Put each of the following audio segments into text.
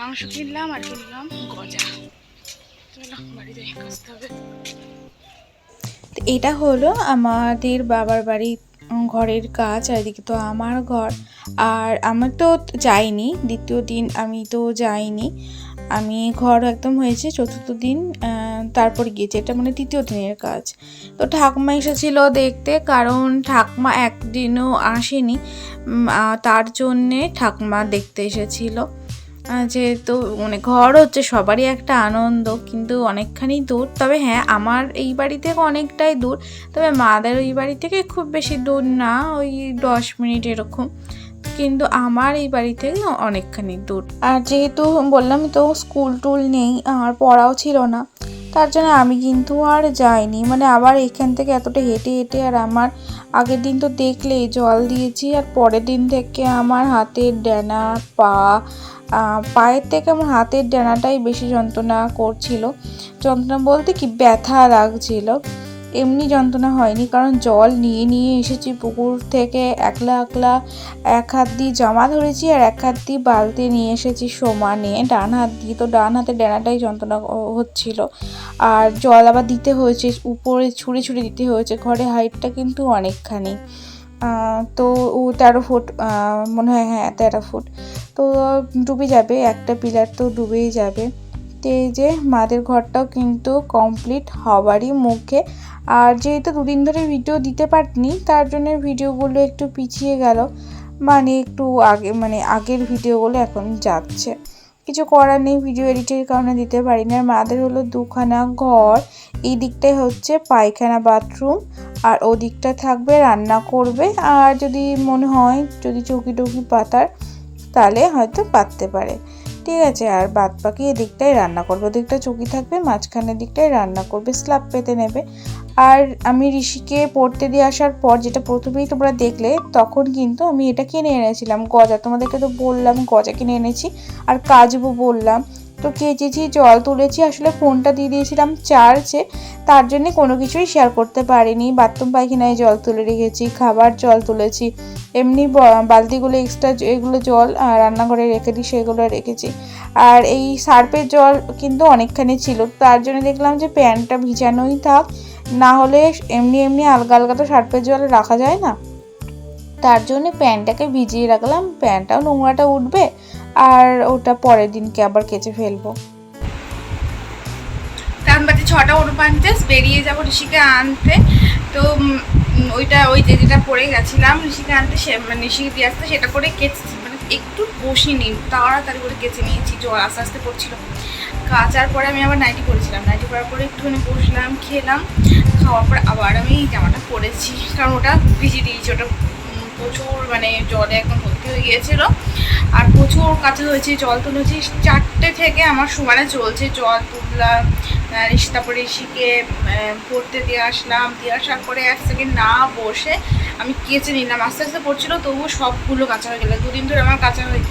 মাংস কিনলাম আর কিনলাম গজা। এটা হলো আমাদের বাবার বাড়ি ঘরের কাজ, আর এদিকে তো আমার ঘর। আর আমার তো যাইনি, দ্বিতীয় দিন আমি তো যাইনি। আমি ঘর একদম হয়েছে চতুর্থ দিন তারপর গিয়েছি। এটা মানে তৃতীয় দিনের কাজ। তো ঠাকুমা এসেছিল দেখতে, কারণ ঠাকুমা একদিনও আসেনি। তার জন্যে ঠাকুমা দেখতে এসেছিল। যেহেতু মানে ঘর হচ্ছে সবারই একটা আনন্দ, কিন্তু অনেকখানি দূর। তবে হ্যাঁ আমার এই বাড়ি থেকে অনেকটাই দূর। তবে মাদের ওই বাড়ি থেকে খুব বেশি দূর না, ওই দশ মিনিট এরকম। কিন্তু আমার এই বাড়ি থেকে অনেকখানি দূর। আর যেহেতু বললাম তো, স্কুল টুল নেই, আর পড়াও ছিল না। তার জন্য আমি কিন্তু আর যাইনি। মানে আবার এখান থেকে এতটা হেঁটে হেঁটে আর আমার আগের দিন তো দেখলেই জল দিয়েছি, আর পরের দিন থেকে আমার হাতের ডানা, পা পায়ের থেকে আমার হাতের ডানাটাই বেশি যন্ত্রণা করছিল। যন্ত্রণা বলতে কি? ব্যথা লাগছিল। এমনি যন্ত্রণা হয়নি, কারণ জল নিয়ে নিয়ে এসেছি পুকুর থেকে। একলা একলা এক হাত দিয়ে জামা ধরেছি আর এক হাত দিয়ে বালতি নিয়ে এসেছি সমানে ডান হাত দিয়ে তো ডান হাতে ডানাটাই যন্ত্রণা হচ্ছিল। আর জল আবার দিতে হয়েছে, উপরে ছুঁড়ে ছুঁড়ে দিতে হয়েছে। ঘরে হাইটটা কিন্তু অনেকখানি। তো ও তেরো ফুট মনে হয় হ্যাঁ তেরো ফুট। তো ডুবে যাবে, একটা পিলার তো ডুবেই যাবে। তো এই যে মাদের ঘরটাও কিন্তু কমপ্লিট হবারই মুখে। আর যেহেতু দুদিন ধরে ভিডিও দিতে পারিনি, তার জন্য ভিডিওগুলো একটু পিছিয়ে গেল। মানে একটু আগে মানে আগের ভিডিওগুলো এখন যাচ্ছে। কিছু করার নেই ভিডিও এডিটের কারণে দিতে পারি না মাদের হলো দুখানা ঘর, এই দিকটাই হচ্ছে পায়খানা বাথরুম আর ওদিকটা থাকবে, রান্না করবে। আর যদি মনে হয়, যদি চৌকি টৌকি পাতার, তাহলে হয়তো পাততে পারে। ঠিক আছে, আর বাদ বাকি এদিকটাই রান্না করবে। ওদিকটা চৌকি থাকবে, মাঝখানের দিকটাই রান্না করবে স্ল্যাব পেতে নেবে। আর আমি ঋষিকে পড়তে দিয়ে আসার পর যেটা প্রথমেই তোমরা দেখলে, তখন কিন্তু আমি এটা কিনে এনেছিলাম। গজা, তোমাদেরকে তো বললাম, গজা কিনে এনেছি। আর কাজবো বললাম, তো কেচেছি, জল তুলেছি, আসলে ফোনটা দিয়ে দিয়েছিলাম চার্জে তার জন্য কোনো কিছুই শেয়ার করতে পারিনি। বাথরুম পায়খানায় জল তুলে রেখেছি, খাবার জল তুলেছি, এমনি বালতিগুলো এক্সট্রা এগুলো জল রান্নাঘরে রেখে দিই, সেগুলো রেখেছি। আর এই সার্পের জল কিন্তু অনেকখানি ছিল। তার জন্য দেখলাম যে প্যানটা ভিজানোই থাক। না হলে এমনি এমনি আলগা আলগা তো সার্পের জলে রাখা যায় না। তার জন্য প্যানটাকে ভিজিয়ে রাখলাম প্যানটাও নোংরাটা উঠবে আর ওটা পরের দিনকে আবার কেচে ফেলব। টান বাজে ছটা উনপঞ্চাশ বেরিয়ে যাব ঋষিকে আনতে। তো ওইটা, ওই যে যেটা পরে গেছিলাম, ঋষিকে আনতে সে মানে ঋষিকে দিয়ে আসতে সেটা করে কেচেছি মানে একটু বসিনি তাড়াতাড়ি করে কেচে নিয়েছি, জল আস্তে আস্তে পড়ছিল। কাচার পরে আমি আবার নাইটি পরেছিলাম নাইটি পরার পরে একটুখানি বসলাম, খেলাম, খাওয়ার পরে আবার আমি জামাটা পরেছি। কারণ ওটা ভিজিয়ে দিয়েছি, ওটা প্রচুর মানে জলে একদম ভর্তি হয়ে গিয়েছিল। আর প্রচুর কাছে হয়েছে, জল তুলেছি চারটে থেকে আমার সমানে চলছে। জল তুললাম তারপরে ঋষিকে পড়তে দিয়ে আসলাম। দিয়ে আসার পরে এক সেকেন্ড না বসে আমি কেচে নিলাম। আস্তে আস্তে পড়ছিলো, তবুও সবগুলো কাঁচা হয়ে গেলো। দুদিন ধরে আমার কাঁচা হয়ে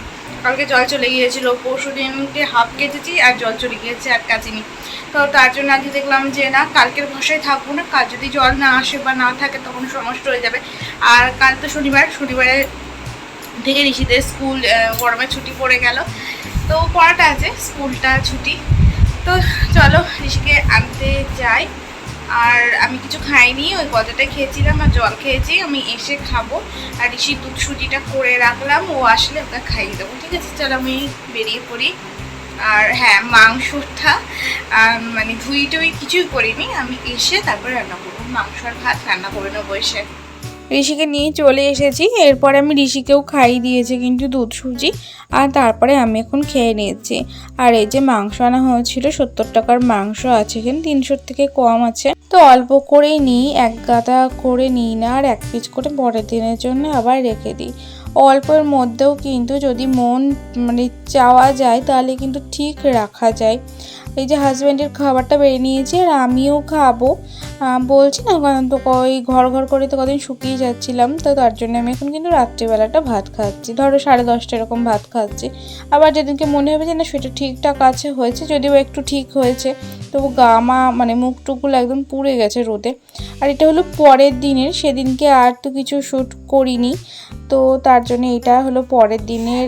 কালকে জল চলে গিয়েছিল পরশু দিনকে হাফ কেচেছি আর জল চলে গিয়েছে আর কাচিনি। তো তার জন্য আজকে দেখলাম যে না কালকের ভরসায় থাকব না কাল যদি জল না আসে বা না থাকে তখন সমস্যা হয়ে যাবে। আর কাল তো শনিবার শনিবারে থেকে ঋষিদের স্কুল আহ, গরমের ছুটি পড়ে গেল। তো পড়াটা আছে স্কুলটা ছুটি। তো চলো ঋষিকে আনতে যাই। আর আমি কিছু খাইনি, ওই গজাটা খেয়েছিলাম আর জল খেয়েছি, আমি এসে খাব। আর ঋষি দুধ সুজিটা করে রাখলাম, ও আসলে ওটা খাইয়ে দেবো, ঠিক আছে? চল আমি বেরিয়ে পড়ি। আর হ্যাঁ মাংসটা মানে ধুই টুই কিছুই করিনি, আমি এসে তারপর রান্না করব। মাংস আর ভাত রান্না করে নেব এসে। ঋষিকে নিয়ে চলে এসেছি। এরপরে আমি ঋষিকেও খাইয়ে দিয়েছি কিন্তু দুধ সুজি। আর তারপরে আমি এখন খেয়ে নিয়েছি। আর এই যে মাংস আনা হয়েছিল, সত্তর টাকার মাংস আছে এখানে তিনশোর থেকে কম আছে। তো অল্প করেই নিই, এক গাদা করে নিই না, আর এক পিস করে পরের দিনের জন্য আবার রেখে দিই। অল্পের মধ্যেও কিন্তু যদি মন মানে চাওয়া যায়, তাহলে কিন্তু ঠিক রাখা যায়। এই যে হাজব্যান্ডের খাবারটা বেড়ে নিয়েছে আর আমিও খাব। বলছি না, কারণ তো ওই ঘর ঘর করে তো কদিন শুকিয়ে যাচ্ছিলাম, তো তার জন্য আমি এখন কিন্তু রাত্রিবেলাটা ভাত খাচ্ছি। ধরো সাড়ে দশটা এরকম ভাত খাচ্ছি। আবার যেদিনকে মনে হবে যে না, সেটা ঠিকঠাক আছে, হয়েছে, যদিও একটু ঠিক হয়েছে, তবু গামা মানে মুখ টুকুল একদম পুড়ে গেছে রোদে। আর এটা হলো পরের দিনের, সেদিনকে আর তো কিছু শ্যুট করিনি, তো তার জন্য এটা হলো পরের দিনের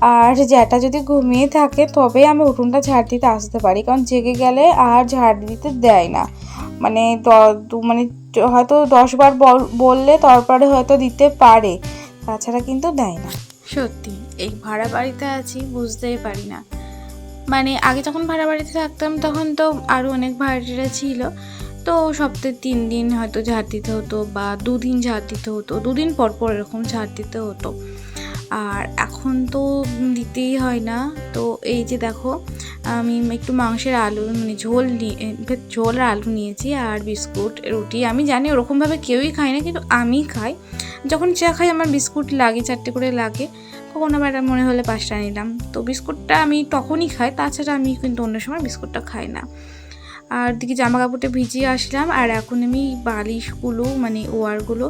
আর জ্যাঠা যদি ঘুমিয়ে থাকে তবে আমি উঠোনটা ঝাড় দিতে আসতে পারি। কারণ জেগে গেলে আর ঝাড় দিতে দেয় না। মানে মানে হয়তো দশবার বল- বললে তারপরে হয়তো দিতে পারে। তাছাড়া কিন্তু দেয় না। সত্যি, এই ভাড়া বাড়িতে আছি বুঝতেই পারি না। মানে আগে যখন ভাড়া বাড়িতে থাকতাম, তখন তো আরও অনেক ভাড়াটিরা ছিল। তো সপ্তাহে তিন দিন হয়তো ঝাড় দিতে হতো বা দুদিন ঝাড় দিতে হতো। দুদিন পর পর এরকম ঝাড় দিতে হতো। আর এখন তো দিতেই হয় না। তো এই যে দেখো, আমি একটু মাংসের আলু মানে ঝোল ঝোল আর আলু নিয়েছি আর বিস্কুট, রুটি। আমি জানি ওরকমভাবে কেউই খায় না, কিন্তু আমি খাই। যখন চা খাই আমার বিস্কুট লাগে, চারটে করে লাগে কখনো আবার মনে হলে পাঁচটা নিলাম। তো বিস্কুটটা আমি তখনই খাই, তাছাড়া আমি কিন্তু অন্য সময় বিস্কুটটা খাই না। আর দিকে জামা কাপড়টা ভিজিয়ে আসলাম, আর এখন আমি বালিশগুলো মানে ওয়ারগুলো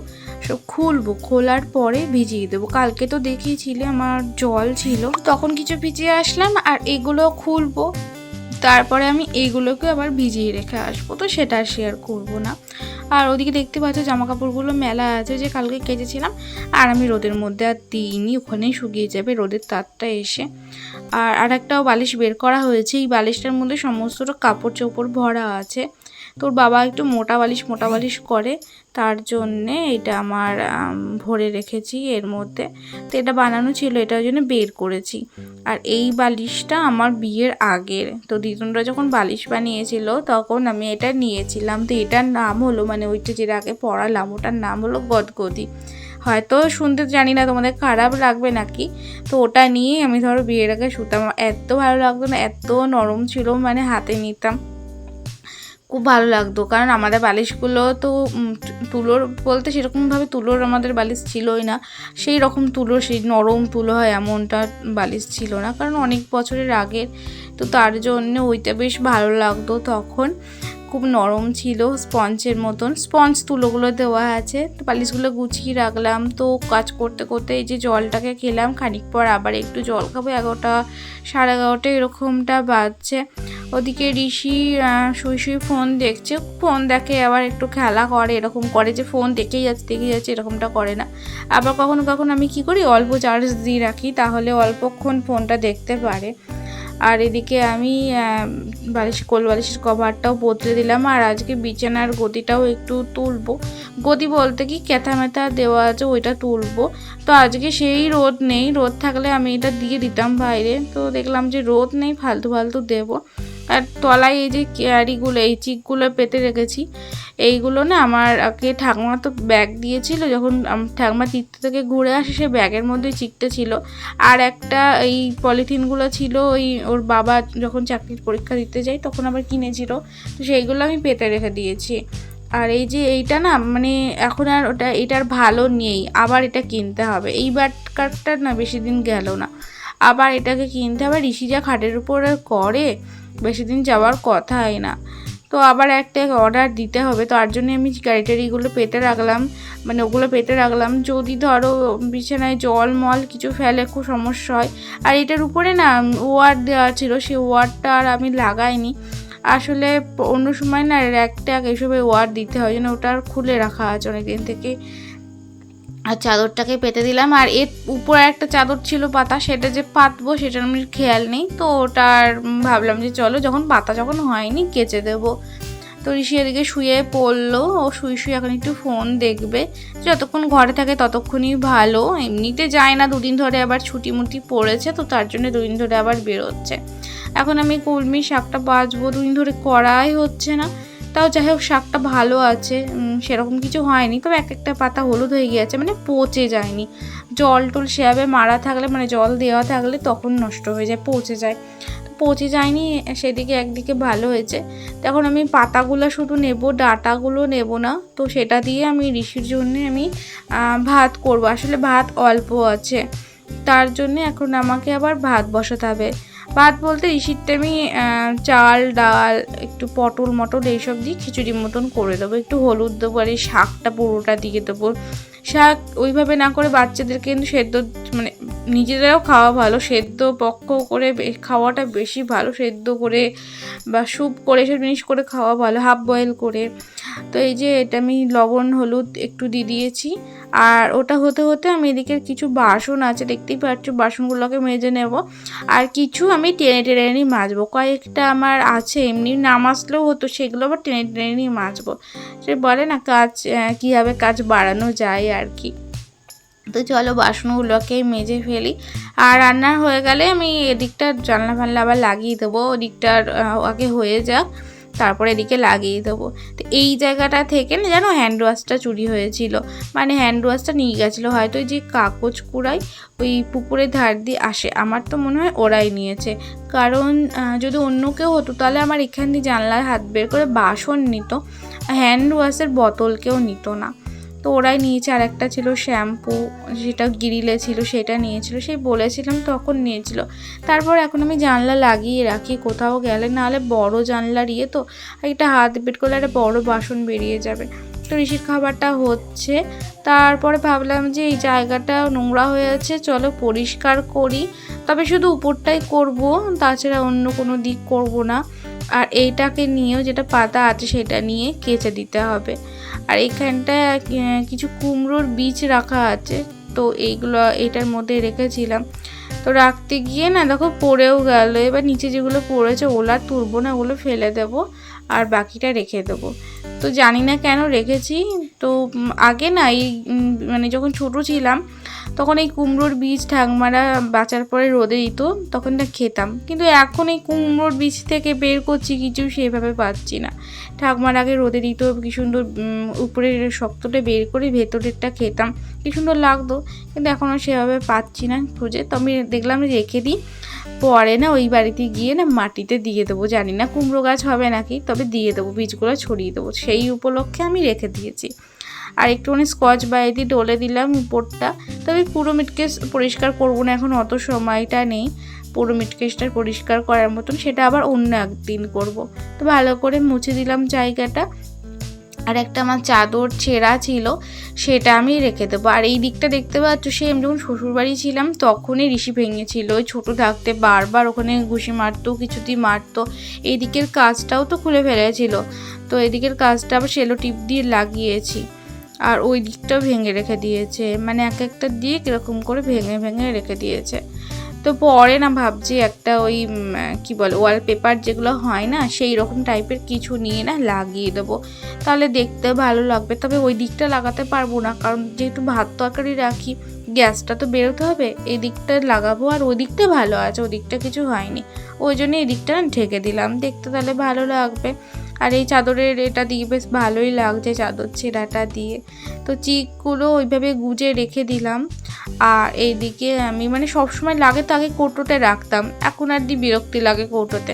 সব খুলবো। খোলার পরে ভিজিয়ে দেবো। কালকে তো দেখিয়েছিলে, আমার জল ছিল। তখন কিছু ভিজিয়ে আসলাম, আর এগুলো খুলবো। তারপরে আমি এইগুলোকে আবার ভিজিয়ে রেখে আসব, তো সেটা শেয়ার করব না। আর ওদিকে দেখতে পাচ্ছ জামা কাপড়গুলো মেলা আছে, যে কালকে কেচেছিলাম, আর আমি রোদের মধ্যে আর দিইনি, ওখানেই শুকিয়ে যাবে, রোদের তারটা এসে। আর আর একটাও বালিশ বের করা হয়েছে, এই বালিশটার মধ্যে সমস্তটা কাপড় চোপড় ভরা আছে। তোর বাবা একটু মোটা বালিশ মোটা বালিশ করে, তার জন্যে এটা আমার ভরে রেখেছি এর মধ্যে। তো এটা বানানো ছিল এটার জন্য বের করেছি। আর এই বালিশটা আমার বিয়ের আগের। তো দিদুনরা যখন বালিশ বানিয়েছিল, তখন আমি এটা নিয়েছিলাম। তো এটার নাম হলো মানে ওইটা যেটা আগে পড়ালাম, ওটার নাম হলো গদগদি। হয়তো শুনতে জানি না তোমাদের, খারাপ লাগবে নাকি? তো ওটা নিয়েই আমি ধরো বিয়ের আগে শুতাম। এত ভালো লাগতো না, এত নরম ছিল মানে হাতে নিতাম। খুব ভালো লাগতো। কারণ আমাদের বালিশগুলো তো তুলোর বলতে সেরকমভাবে তুলোর আমাদের বালিশ ছিলই না। সেই রকম তুলো, সেই নরম তুলো হয় এমনটা বালিশ ছিল না। কারণ অনেক বছরের আগের, তো তার জন্য ওইটা বেশ ভালো লাগতো তখন। খুব নরম ছিল, স্পঞ্জের মতন। স্পঞ্জ তুলোগুলো দেওয়া আছে তো পালিশগুলো গুছিয়ে রাখলাম। তো কাজ করতে করতে এই যে জলটাকে খেলাম, খানিক পর আবার একটু জল খাব। এগারোটা, সাড়ে এগারোটা এরকমটা বাজছে। ওদিকে ঋষি শুই শুয়ে ফোন দেখছে। ফোন দেখে আবার একটু খেলা করে, এরকম করে যে ফোন দেখেই যাচ্ছে দেখেই যাচ্ছে, এরকমটা করে না। আবার কখনো কখনো আমি কি করি, অল্প চার্জ দিয়ে রাখি, তাহলে অল্পক্ষণ ফোনটা দেখতে পারে। আর এদিকে আমি বালিশ, কোল বালিশের কভারটাও বদলে দিলাম। আর আজকে বিছানার গদিটাও একটু তুলবো। গদি বলতে কি ক্যাথা ম্যাথা দেওয়া আছে ওইটা তুলবো। তো আজকে সেই রোদ নেই। রোদ থাকলে আমি এটা দিয়ে দিতাম বাইরে। তো দেখলাম যে রোদ নেই, ফালতু ফালতু দেবো। আর তলায় এই যে ক্যারিগুলো, এই চিকগুলো পেতে রেখেছি। এইগুলো না আমার আগে ঠাকুমা তো ব্যাগ দিয়েছিল, যখন ঠাকুমা তীর্থ থেকে ঘুরে আসে, সে ব্যাগের মধ্যে চিকটা ছিল। আর একটা এই পলিথিনগুলো ছিল, ওই ওর বাবা যখন চাকরির পরীক্ষা দিতে যায়, তখন আবার কিনেছিল। তো সেইগুলো আমি পেতে রেখে দিয়েছি। আর এই যে এইটা না মানে এখন আর ওটা, এটার ভালো নেই। আবার এটা কিনতে হবে। এই বাটকারটা না বেশি দিন গেল না। আবার এটাকে কিনতে হবে। ঋষি যা খাটের উপরে করে বেশি দিন যাওয়ার কথাই না। তো আবার একটা অর্ডার দিতে হবে। তার জন্য আমি গাড়িটারিগুলো পেতে রাখলাম। মানে ওগুলো পেতে রাখলাম। যদি ধরো বিছানায় জল মল কিছু ফেলে খুব সমস্যা হয়। আর এটার উপরে না ওয়ার দেওয়া ছিল। সেই ওয়ারটা আর আমি লাগাইনি। আসলে অন্য সময় না র্যাক ট্যাক এসবে ওয়ার দিতে হয়। যেন ওটা আর খুলে রাখা আছে অনেকদিন থেকে। আর চাদরটাকে পেতে দিলাম। আর এর উপরে একটা চাদর ছিল পাতা, সেটা যে পাতবো সেটার আমি খেয়াল নেই। তো ওটার ভাবলাম যে চলো, যখন পাতা যখন হয়নি কেচে দেবো। তো ঋষি এদিকে শুয়ে পড়ল। ও শুয়ে শুয়ে এখন একটু ফোন দেখবে। যতক্ষণ ঘরে থাকে ততক্ষণই ভালো। এমনিতে যায় না, দুদিন ধরে আবার ছুটি মুটি পড়েছে, তো তার জন্য দুদিন ধরে আবার বেরোচ্ছে। এখন আমি কলমি শাকটা বাজবো। দুদিন ধরে করাই হচ্ছে না। তাও যাই হোক, শাকটা ভালো আছে সেরকম কিছু হয়নি, তবে এক একটা পাতা হলুদ হয়ে গিয়েছে মানে পচে যায়নি। জল টল সেভাবে মারা থাকলে মানে জল দেওয়া থাকলে তখন নষ্ট হয়ে যায়, পচে যায়। পচে যায়নি, সেদিকে একদিকে ভালো হয়েছে। তখন আমি পাতাগুলো শুধু নেব, ডাটাগুলো নেব না, তো সেটা দিয়ে আমি ঋষির জন্য আমি ভাত করব। আসলে ভাত অল্প আছে, তার জন্য এখন আমাকে আবার ভাত বসাতে হবে। ভাত বলতে ঋষিরটা আমি চাল, ডাল, একটু পটল মটল এইসব দিয়ে খিচুড়ির মতন করে দেবো। একটু হলুদ দেবো আর এই শাকটা পুরোটা দিয়ে দেবো। শাক ওইভাবে না করে বাচ্চাদেরকে কিন্তু সেদ্ধ মানে নিজেরাও খাওয়া ভালো, সেদ্ধ পক্ষ করে খাওয়াটা বেশি ভালো, সেদ্ধ করে বা স্যুপ করে এসব জিনিস করে খাওয়া ভালো, হাফ বয়েল করে। তো এই যে এটা আমি লবণ, হলুদ একটু দিয়ে দিয়েছি। আর ওটা হতে হতে আমি এদিকে কিছু বাসন আছে, দেখতেই পাচ্ছ বাসনগুলোকে মেজে নেব। আর কিছু আমি টেনে টেনে নিয়ে মাজবো। কয়েকটা আমার আছে, এমনি না মাজলেও হতো, সেগুলো আবার টেনে টেনে নিয়ে মাজবো। সে বলে না, কাজ কীভাবে কাজ বাড়ানো যায়? আর কি তো চলো বাসনগুলোকে মেজে ফেলি। আর রান্না হয়ে গেলে আমি এদিকটা জানলা ফানলা আবার লাগিয়ে দেবো। ওদিকটার আগে হয়ে যাক, তারপরে এদিকে লাগিয়ে দেবো। তো এই জায়গাটা থেকে না যেন হ্যান্ড ওয়াশটা চুরি হয়েছিল। মানে হ্যান্ড ওয়াশটা নিয়ে গেছিল। হয়তো ওই যে কাগজ কুড়াই ওই পুকুরের ধার দিয়ে আসে। আমার তো মনে হয় ওরাই নিয়েছে। কারণ যদি অন্য কেউ হতো তাহলে আমার এখান দিয়ে জানলায় হাত বের করে বাসন নিত। হ্যান্ড ওয়াশের বোতল কেউ নিত না। তো ওরাই নিয়েছে আর একটা ছিল শ্যাম্পু, যেটা গিরিলে ছিল সেটা নিয়েছিল, সেই বলেছিলাম তখন নিয়েছিল। তারপর এখন আমি জানলা লাগিয়ে রাখি, কোথাও গেলে, নাহলে বড় জানলার ইয়ে তো একটা হাত বের করলে একটা বড় বাসন বেরিয়ে যাবে। তো ঋষির খাবারটা হচ্ছে, তারপরে ভাবলাম যে এই জায়গাটা নোংরা হয়ে আছে, চলো পরিষ্কার করি। তবে শুধু উপরটাই করব, তাছাড়া অন্য কোনো দিক করব না। এইটাকে নিয়েও যেটা পাতা আছে সেটা নিয়ে কেচে দিতে হবে। আর এইখানটায় আহ, কিছু কুমড়োর বীজ রাখা আছে। তো এইগুলো এটার মধ্যে রেখেছিলাম। তো রাখতে গিয়ে না দেখো পড়েও গেল। এবার নিচে যেগুলো পড়েছে ওলা তুলবো না ওগুলো ফেলে দেবো আর বাকিটা রেখে দেবো। তো জানি না কেন রেখেছি। তো আগে না এই মানে যখন ছোট ছিলাম তখন এই কুমড়োর বীজ ঠাকমারা বাঁচার পরে রোদে দিত, তখন তা খেতাম। কিন্তু এখন এই কুমড়োর বীজ থেকে বের করছি কিছু সেভাবে পাচ্ছি না। ঠাকুমার আগে রোদে দিত, কি সুন্দর উপরের শক্তটা বের করে ভেতরেরটা খেতাম। কি সুন্দর লাগতো, কিন্তু এখন আর সেভাবে পাচ্ছি না খুঁজে। তো আমি দেখলাম রেখে দিই, পরে না ওই বাড়িতে গিয়ে না মাটিতে দিয়ে দেবো। জানি না কুমড়ো গাছ হবে নাকি, তবে দিয়ে দেবো, বীজগুলো ছড়িয়ে দেবো। সেই উপলক্ষে আমি রেখে দিয়েছি। আর একটুখানি স্কচ বাইরে ডলে দিলাম উপরটা। তবে পুরো মিটকেস পরিষ্কার করব না এখন, অত সময়টা নেই। পুরো মিটকেসটা পরিষ্কার করার মতন, সেটা আবার অন্য একদিন করব। তো ভালো করে মুছে দিলাম জায়গাটা। আর একটা আমার চাদর ছেঁড়া ছিল, সেটা আমি রেখে দেবো। আর এই দিকটা দেখতে পাচ্ছ সে আমি যখন শ্বশুরবাড়ি ছিলাম, তখনই ঋষি ভেঙেছিল। ওই ছোটো থাকতে বারবার ওখানে ঘুষি মারতো, কিছুতেই মারতো। এই দিকের কাজটাও তো খুলে ফেলেছিল। তো এদিকের কাজটা আবার সেলো টিপ দিয়ে লাগিয়েছি। আর ওই দিকটাও ভেঙে রেখে দিয়েছে। মানে এক একটা দিক এরকম করে ভেঙে ভেঙে রেখে দিয়েছে। তো পরে না ভাবছি একটা ওই কি বলে ওয়ালপেপার যেগুলো হয় না, সেই রকম টাইপের কিছু নিয়ে না লাগিয়ে দেবো। তাহলে দেখতে ভালো লাগবে। তবে ওই দিকটা লাগাতে পারব না, কারণ যেহেতু ভাত তরকারি রাখি, গ্যাসটা তো বেরোতে হবে। এই দিকটা লাগাবো আর ওই দিকটা ভালো আছে, ওই দিকটা কিছু হয়নি। ওই জন্য এই দিকটা না ঢেকে দিলাম। দেখতে তাহলে ভালো লাগবে। আর এই চাদরের এটা দিয়ে বেশ ভালোই লাগছে চাদর ছেঁড়াটা দিয়ে। তো চিকগুলো ওইভাবে গুজে রেখে দিলাম। আর এইদিকে আমি মানে সবসময় লাগে তো আগে কৌটোতে রাখতাম। এখন আর দি বিরক্তি লাগে কৌটোতে।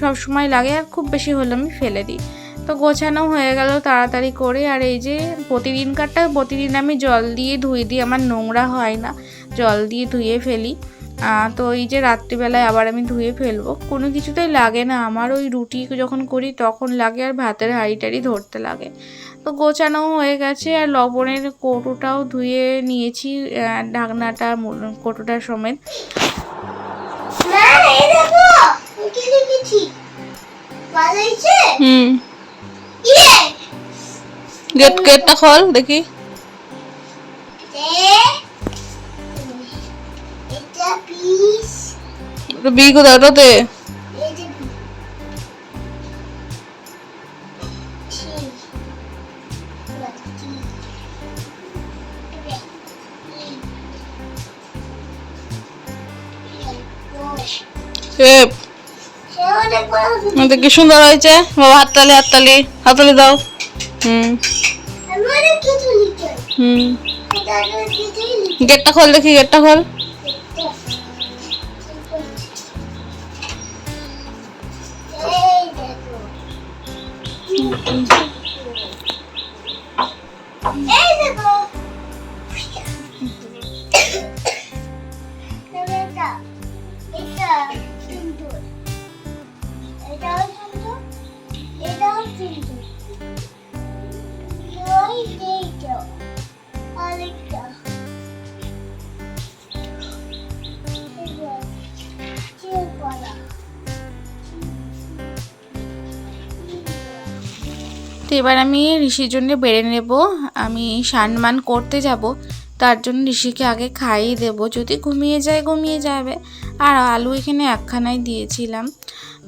সবসময় লাগে আর খুব বেশি হলে আমি ফেলে দিই। তো গোছানো হয়ে গেল তাড়াতাড়ি করে। আর এই যে প্রতিদিনকারটা প্রতিদিন আমি জল দিয়ে ধুয়ে দিই। আমার নোংরা হয় না। জল দিয়ে ধুয়ে ফেলি। তো এই যে রাত্রিবেলায় আবার আমি ধুয়ে ফেলব। কোনো কিছুতেই লাগে না। আমার ওই রুটি যখন করি তখন লাগে আর ভাতের হাঁড়ি টাড়ি ধরতে লাগে। তো গোছানো হয়ে গেছে আর লবণের কৌটোটাও ধুয়ে নিয়েছি ঢাকনাটা কৌটোটার সমেত। হয়েছে হুম। ইয়ে! গেট গেটটা খোল দেখি। এটা বি কোথায় ওটাতে কি সুন্দর হয়েছে? বাবা হাততালি হাততালি হাততালি দাও। হুম। হুম। গেটটা খোল দেখি গেটটা খোল। তো এবার আমি ঋষির জন্য বেড়ে নেব। আমি স্নান করতে যাব। তার জন্য ঋষিকে আগে খাইয়ে দেবো। যদি ঘুমিয়ে যায়, ঘুমিয়ে যাবে। আর আলু এখানে একখানায় দিয়েছিলাম।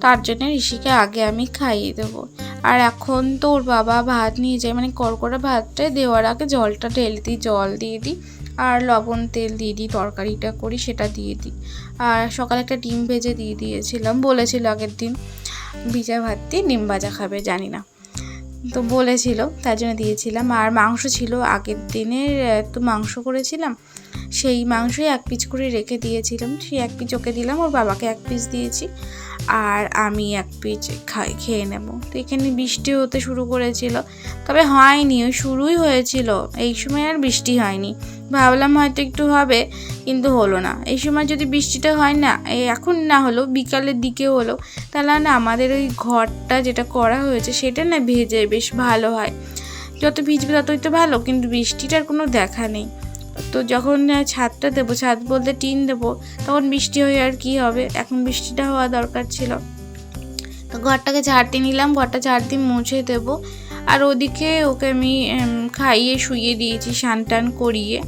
তার জন্য ঋষিকে আগে আমি খাইয়ে দেবো। আর এখন তো ওর বাবা ভাত নিয়ে যায়। মানে কড়কড়া ভাতটা দেওয়ার আগে জলটা ঢেলে দিই, জল দিয়ে দিই। আর লবণ তেল দিয়ে দিই, তরকারিটা করি, সেটা দিয়ে দিই। আর সকালে একটা ডিম ভেজে দিয়ে দিয়েছিলাম। বলেছিল আগের দিন, ভিজা ভাত দিয়ে ডিম ভাজা খাবে, জানি না। তো বলেছিল, তার জন্য দিয়েছিলাম। আর মাংস ছিল আগের দিনের তো মাংস করেছিলাম। সেই মাংসই এক পিস করে রেখে দিয়েছিলাম। সেই এক পিস ওকে দিলাম, ওর বাবাকে এক পিস দিয়েছি। আর আমি এক পিস খাই, খেয়ে নেব। তো এখানে বৃষ্টি হতে শুরু করেছিল। তবে হয়নি, ওই শুরুই হয়েছিল। এই সময় আর বৃষ্টি হয়নি। ভাবলাম হয়তো একটু হবে, কিন্তু হলো না। এই সময় যদি বৃষ্টিটা হয় না এখন না হলো বিকালের দিকে হলো, তাহলে না আমাদের ওই ঘরটা যেটা করা হয়েছে, সেটা না ভেজে বেশ ভালো হয়। যত ভিজবে ততই তো ভালো, কিন্তু বৃষ্টিটার কোনো দেখা নেই। তো যখন ছাদটা দেবো, ছাদ বলতে টিন দেবো, তখন বৃষ্টি হয়ে আর কি হবে? এখন বৃষ্টিটা হওয়া দরকার ছিল। তো ঘরটাকে ঝাড়তে নিলাম, ঘরটা ঝাড় দিয়ে মুছে দেবো। আর ওদিকে ওকে আমি খাইয়ে শুইয়ে দিয়েছি স্নান টান করিয়ে।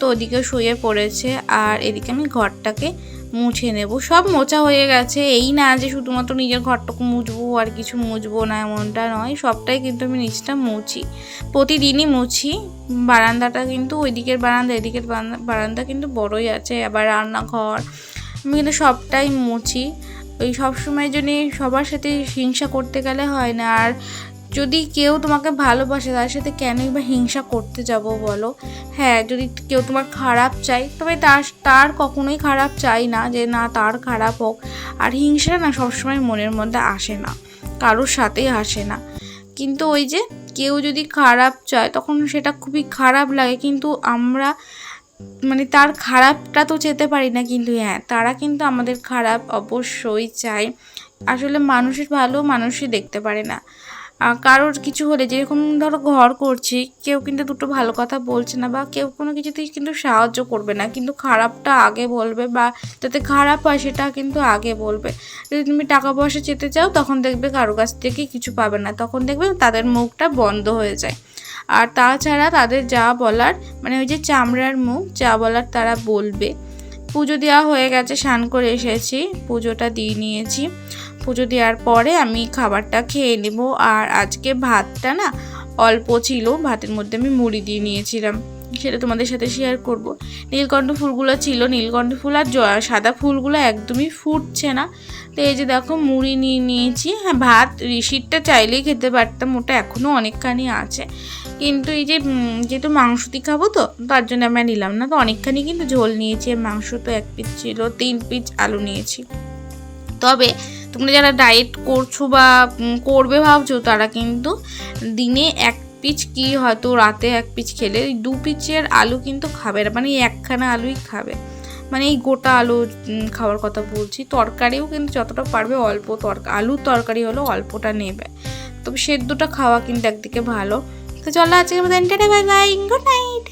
তো ওদিকে শুয়ে পড়েছে আর এদিকে আমি ঘরটাকে মুছে নেব। সব মোছা হয়ে গেছে। এই না যে শুধুমাত্র নিজের ঘরটুকু মুছবো আর কিছু মুছবো না, এমনটা নয়। সবটাই কিন্তু আমি নিচটা মুছি। প্রতিদিনই মুছি। বারান্দাটা কিন্তু ওই দিকের বারান্দা, এদিকের বারান্দা কিন্তু বড়ই আছে। আবার রান্নাঘর। আমি কিন্তু সবটাই মুছি। ওই সব সময় জন্য সবার সাথে হিংসা করতে গেলে হয় না। আর যদি কেউ তোমাকে ভালোবাসে, তার সাথে কেনই বা হিংসা করতে যাব বলো? হ্যাঁ যদি কেউ তোমার খারাপ চাই তবে তার তার কখনোই খারাপ চাই না যে না, তার খারাপ হোক। আর হিংসাটা না সবসময় মনের মধ্যে আসে না, কারোর সাথেই আসে না। কিন্তু ওই যে কেউ যদি খারাপ চায়, তখন সেটা খুবই খারাপ লাগে। কিন্তু আমরা মানে তার খারাপটা তো যেতে পারি না, কিন্তু হ্যাঁ তারা কিন্তু আমাদের খারাপ অবশ্যই চায়। আসলে মানুষের ভালো মানুষই দেখতে পারে না। কারোর কিছু হলে, যেরকম ধরো ঘর করছি, কেউ কিন্তু দুটো ভালো কথা বলছে না বা কেউ কোনো কিছুতেই কিন্তু সাহায্য করবে না। কিন্তু খারাপটা আগে বলবে বা যাতে খারাপ হয় সেটা কিন্তু আগে বলবে। যদি তুমি টাকা পয়সা চেতে চাও, তখন দেখবে কারও কাছ থেকে কিছু পাবে না। তখন দেখবে তাদের মুখটা বন্ধ হয়ে যায়। আর তাছাড়া তাদের যা বলার মানে ওই যে চামড়ার মুখ, যা বলার তারা বলবে। পুজো দেওয়া হয়ে গেছে, স্নান করে এসেছি, পুজোটা দিয়ে নিয়েছি। পুজো দেওয়ার পরে আমি খাবারটা খেয়ে নেব। আর আজকে ভাতটা না অল্প ছিল, ভাতের মধ্যে আমি মুড়ি দিয়ে নিয়েছিলাম। সেটা তোমাদের সাথে শেয়ার করব। নীলকণ্ঠ ফুলগুলো ছিল, নীলকণ্ঠ ফুল আর সাদা ফুলগুলো একদমই ফুটছে না। তো এই যে দেখো, মুড়ি নিয়ে নিয়েছি। হ্যাঁ ভাত ঋষিরটা চাইলেই খেতে পারতাম, ওটা এখনও অনেকখানি আছে। কিন্তু এই যে যেহেতু মাংস দিয়ে খাব তো, তার জন্য আমি নিলাম না। তো অনেকখানি কিন্তু ঝোল নিয়েছি। মাংস তো এক পিস ছিল, তিন পিস আলু নিয়েছি। তবে তোমরা যারা ডায়েট করছ বা করবে ভাবছ, তারা কিন্তু দিনে এক পিচ কি হয়তো রাতে এক পিচ খেলে দু পিচের আলু কিন্তু খাবে না মানে একখানা আলুই খাবে। মানে এই গোটা আলু খাওয়ার কথা বলছি, তরকারিও কিন্তু যতটা পারবে অল্প তরকারি আলুর তরকারি হলো অল্পটা নেবে। তবে সেদ্ধটা খাওয়া কিন্তু একদিকে ভালো। তো চলো আজকে মতো বাই বাই গুড নাইট